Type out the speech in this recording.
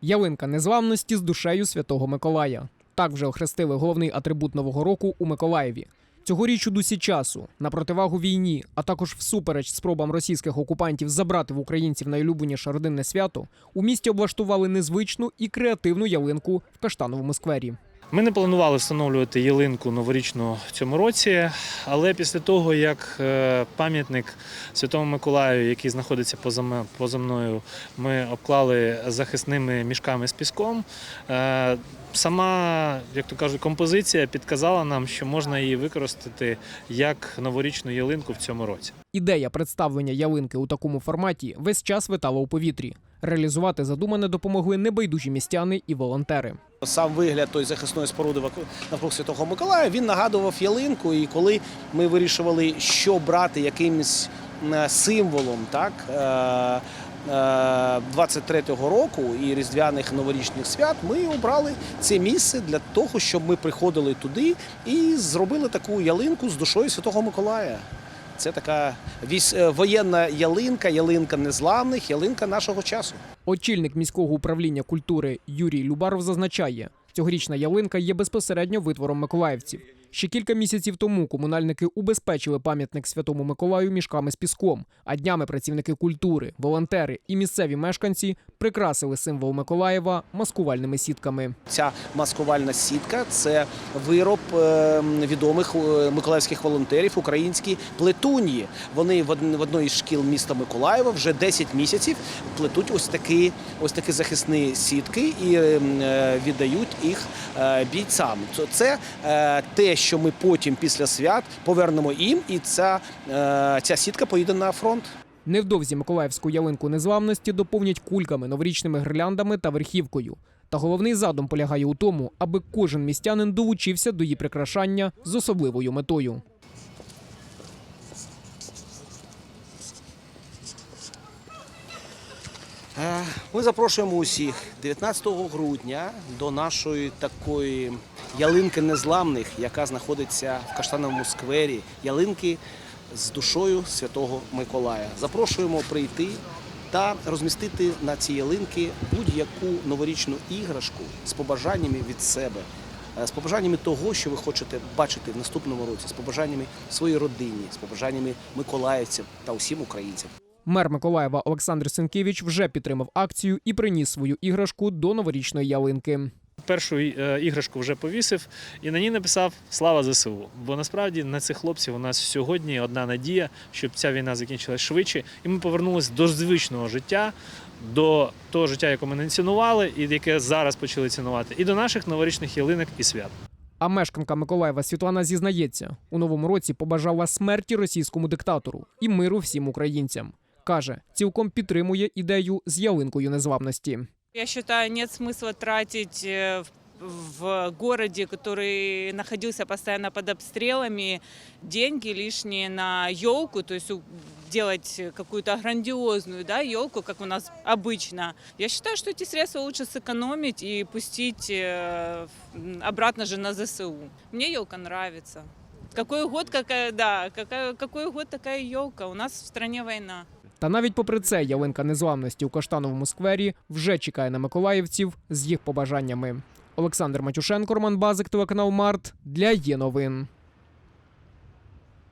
Ялинка незламності з душею Святого Миколая. Так вже охрестили головний атрибут Нового року у Миколаєві. Цьогоріч у дусі часу на противагу війні, а також всупереч спробам російських окупантів забрати в українців найулюбленіше родинне свято, у місті облаштували незвичну і креативну ялинку в Каштановому сквері. Ми не планували встановлювати ялинку новорічну цьому році, але після того, як е, пам'ятник Святому Миколаю, який знаходиться поза, мною, ми обклали захисними мішками з піском. е, Сама, як то кажуть, композиція підказала нам, що можна її використати як новорічну ялинку в цьому році. Ідея представлення ялинки у такому форматі весь час витала у повітрі. Реалізувати задумане допомогли небайдужі містяни і волонтери. Сам вигляд тої захисної споруди навкруг Святого Миколая він нагадував ялинку. І коли ми вирішували, що брати якимось е, символом, так. е, е, 23-го року і різдвяних новорічних свят ми обрали це місце для того, щоб ми приходили туди і зробили таку ялинку з душою Святого Миколая. Це така е, воєнна ялинка, ялинка незламних, ялинка нашого часу. Очільник міського управління культури Юрій Любаров зазначає, цьогорічна ялинка є безпосередньо витвором миколаївців. Ще кілька місяців тому комунальники убезпечили пам'ятник Святому Миколаю мішками з піском, а днями працівники культури, волонтери і місцеві мешканці прикрасили символ Миколаєва маскувальними сітками. Ця маскувальна сітка це вироб е, відомих е, миколаївських волонтерів, українські плетун'ї. Вони в од- в одній шкіл міста Миколаєва вже 10 місяців плетуть ось такі, ось такі захисні сітки і е, віддають їх бійцям. Це- те, що ми потім після свят повернемо їм, і ця, ця сітка поїде на фронт. Невдовзі Миколаївську ялинку незламності доповнять кульками, новорічними гирляндами та верхівкою. Та головний задум полягає у тому, аби кожен містянин долучився до її прикрашання з особливою метою. Е, Ми запрошуємо усіх 19 грудня до нашої такої ялинки незламних, яка знаходиться в Каштановому сквері. Ялинки з душою Святого Миколая. Запрошуємо прийти та розмістити на цій ялинки будь-яку новорічну іграшку з побажаннями від себе. е, З побажаннями того, що ви хочете бачити в наступному році, з побажаннями своїй родині, з побажаннями миколаївців та усім українцям. Мер Миколаєва Олександр Сенкевич вже підтримав акцію і приніс свою іграшку до новорічної ялинки. Першу е, іграшку вже повісив і на ній написав Слава ЗСУ. Бо насправді на цих хлопців у нас сьогодні одна надія, щоб ця війна закінчилась швидше, і ми повернулися до звичного життя, до того життя, яке ми не цінували, і яке зараз почали цінувати, і до наших новорічних ялинок і свят. А мешканка Миколаєва Світлана зізнається, у новому році побажала смерті російському диктатору і миру всім українцям. Каже, цілком підтримує ідею з ялинкою незламності. Я считаю, нет смысла тратить э, в- городе, который находился постоянно под обстрелами, деньги лишние на елку, то есть делать какую-то грандиозную да, елку, как у нас обычно. Я считаю, что эти средства лучше сэкономить и пустить э, обратно же на ЗСУ. Мне елка нравится. Какой год, какая, да, какая, какой год такая елка? У нас в стране война. Та навіть попри це ялинка незламності у Каштановому сквері вже чекає на миколаївців з їх побажаннями. Олександр Матюшенко, Роман Базик, телеканал Март для є новин.